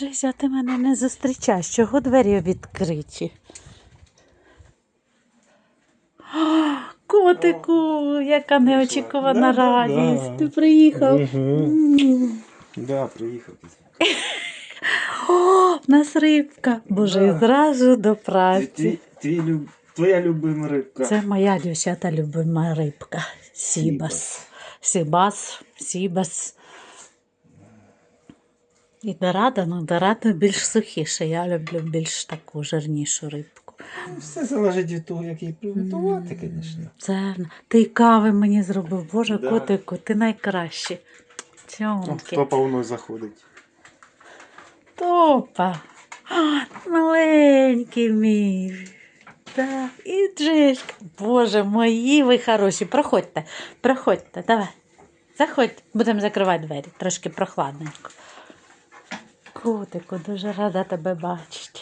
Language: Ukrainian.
Джеся, ти мене не зустрічаєш. Чого двері відкриті? А, Котику, яка неочікувана радість. Ти приїхав. Да, приїхав. О, в нас рибка. Боже, і зразу до праці. Твоя любима рибка. Це моя дівчата любима рибка. Сібас. Сібас, Сібас. І дорада, ну дорада більш сухіша. Я люблю більш таку жирнішу рибку. Ну, Все залежить від того, як її приготувати, звісно. Це ти кави мені зробив. Боже, Да. котику, ти найкращий. Цьомки. Хто повно заходить. Топа. А, маленький мій. Так, і Джешка. Боже, мої ви хороші. Проходьте, проходьте, давай. Заходьте, будемо закривати двері, трошки прохладненько. Котику, дуже рада тебе бачити.